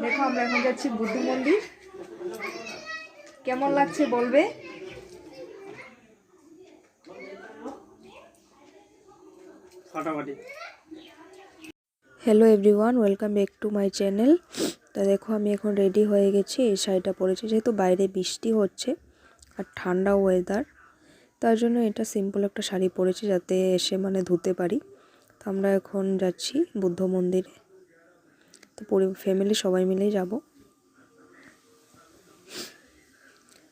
দেখো আমরা এখন যাচ্ছি বুদ্ধ মন্দির। কেমন লাগছে বলবে? ফাটাফাটি। Hello everyone welcome back to my channel তা দেখো আমি এখন রেডি হয়ে গেছি এই শাড়িটা পরেছি। যেহেতু বাইরে বৃষ্টি হচ্ছে আর ঠান্ডা ওয়েদার তার জন্য এটা সিম্পল একটা শাড়ি পরেছি যাতে এসে মানে ধুতে পারি। তো আমরা এখন যাচ্ছি বুদ্ধ মন্দিরে। পরি ফ্যামিলি সবাই মিলেই যাব।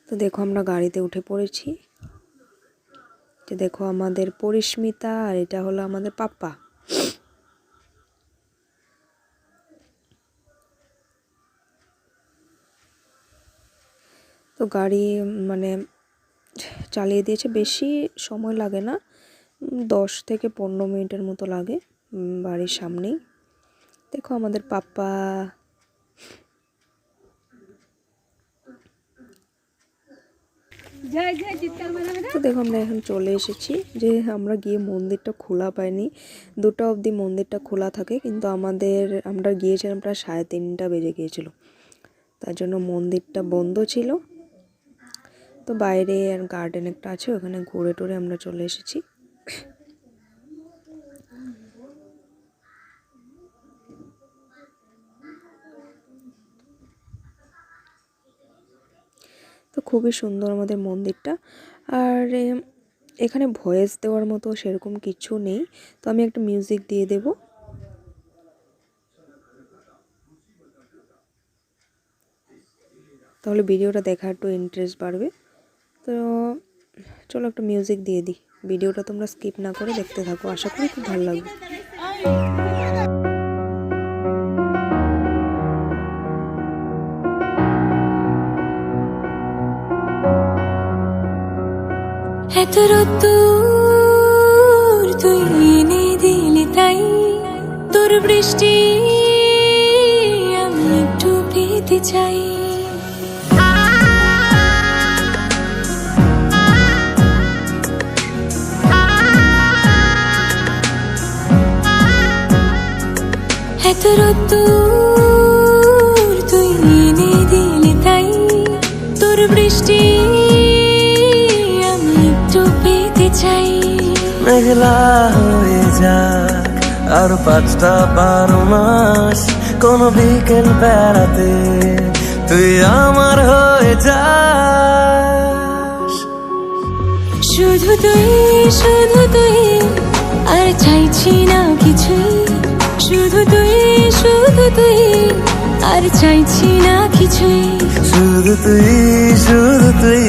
তো দেখো আমরা গাড়িতে উঠে পড়েছি। যে দেখো আমাদের পরিস্মিতা আর এটা হলো আমাদের পাপ্পা। তো গাড়ি মানে চালিয়ে দিয়েছে, বেশি সময় লাগে না, দশ থেকে পনেরো মিনিটের মতো লাগে বাড়ির সামনেই। দেখো আমাদের পাপ্পা। তো দেখো আমরা এখন চলে এসেছি যে আমরা গিয়ে মন্দিরটা খোলা পাইনি। দুটো অবধি মন্দিরটা খোলা থাকে কিন্তু আমাদের আমরা গিয়েছিলাম প্রায় সাড়ে তিনটা বেজে গিয়েছিল। তার জন্য মন্দিরটা বন্ধ ছিল। তো বাইরে আর গার্ডেন একটা আছে ওখানে ঘুরে টুরে আমরা চলে এসেছি। তো খুবই সুন্দর আমাদের মন্দিরটা। আর এখানে ভয়েস দেওয়ার মতো সেরকম কিছু নেই। তো আমি একটা মিউজিক দিয়ে দেব। তাহলে ভিডিওটা দেখা একটু ইন্টারেস্ট বাড়বে। তো, চলো একটা মিউজিক দিয়ে দিই। ভিডিওটা তোমরা স্কিপ না করে দেখতে থাকো। আশা করি খুব ভালো লাগবে। এত রোদ্দুর তুই এনে দিলি তাই। তোর বৃষ্টি আমি একটু পেতে চাই। এত রোদ্দুর মেঘলা হয়ে যাক আর পাঁচটা বারো মাস কোনো বিকেল বেড়াতে তুই আমার হয়ে যাস। শুধু তুই শুধু তুই আর চাইছি না কিছুই। শুধু তুই শুধু তুই আর চাইছি না কিছুই। শুধু তুই শুধু তুই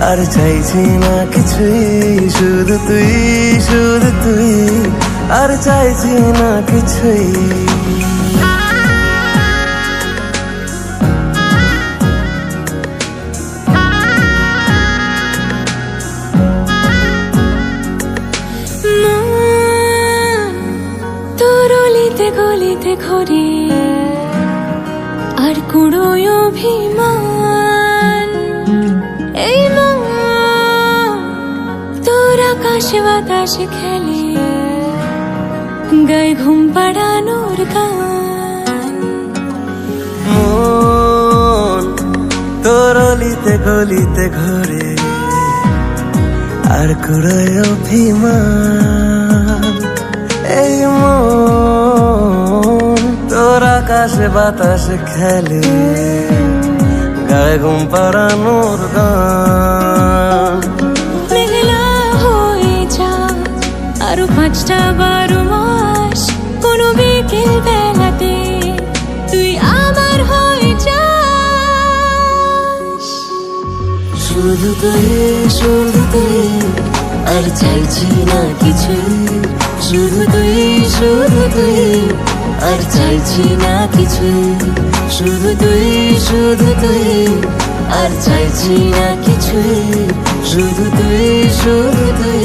আর চাইছি না কিছুই, শুধু তুই শুধু তুই। আর চাইছি না কিছুই। ঘরে। আর কুড়োয় অভিমান আকাশে বাতাসে খেলে গায়ে ঘুম পাড়ানোর গান। তোর অলিতে গলিতে ঘরে আর কুড়ায় অভিমান। এই মন তোর আকাশে বাতাসে খেলে গায়ে ঘুম পাড়ানোর গান। আরও পাঁচটা বারো মাস, কোনো বিকেল বেলাতে তুই আমার হয়ে যাস। শুধু তুই শুধু তুই আর চাইছি না কিছু। শুধু তুই শুধু তুই আর চাইছি না কিছু। শুধু তুই শুধু তুই আর চাইছি না কিছু। শুধু তুই শুধু তুই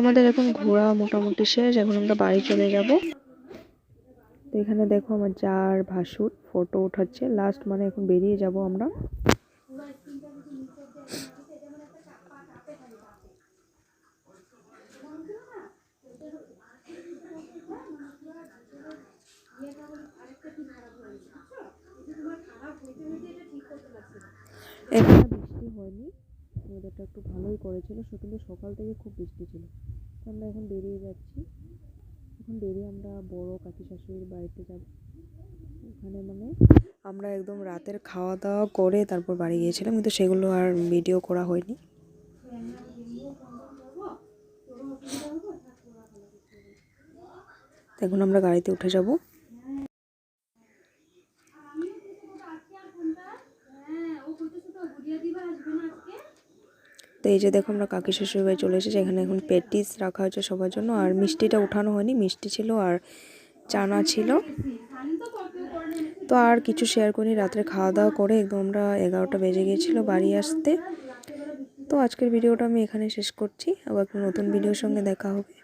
আমাদের এখন ঘোরা মোটামুটি শেষ, এখন আমরা বাড়ি চলে যাব। তো এখানে দেখো আমার যার ভাসুর ফটো উঠাচ্ছে। লাস্ট মানে এখন বেরিয়ে যাব আমরা। এখন বৃষ্টি হয়নি। ওয়েদারটা একটু ভালোই করেছিল সে কিন্তু সকাল থেকে খুব বৃষ্টি ছিল। তো আমরা এখন বেরিয়ে যাচ্ছি। এখন বেরিয়ে আমরা বড় কাকি শাশুড়ির বাড়িতে যাব। ওখানে মানে আমরা একদম রাতের খাওয়া দাওয়া করে তারপর বাড়ি গিয়েছিলাম, কিন্তু সেগুলো আর ভিডিও করা হয়নি। এখন আমরা গাড়িতে উঠে যাব। তো এই যে দেখো আমরা কাকি শ্বশুরবাড়ি চলে এসেছি, এখানে এখন পেটিস রাখা হয়েছে সবার জন্য। আর মিষ্টিটা উঠানো হয়নি, মিষ্টি ছিল আর চানা ছিল। তো আর কিছু শেয়ার করিনি, রাত্রে খাওয়া দাওয়া করে একদম আমরা এগারোটা বেজে গিয়েছিল বাড়ি আসতে। তো আজকের ভিডিওটা আমি এখানে শেষ করছি, আবার নতুন ভিডিওর সঙ্গে দেখা হবে।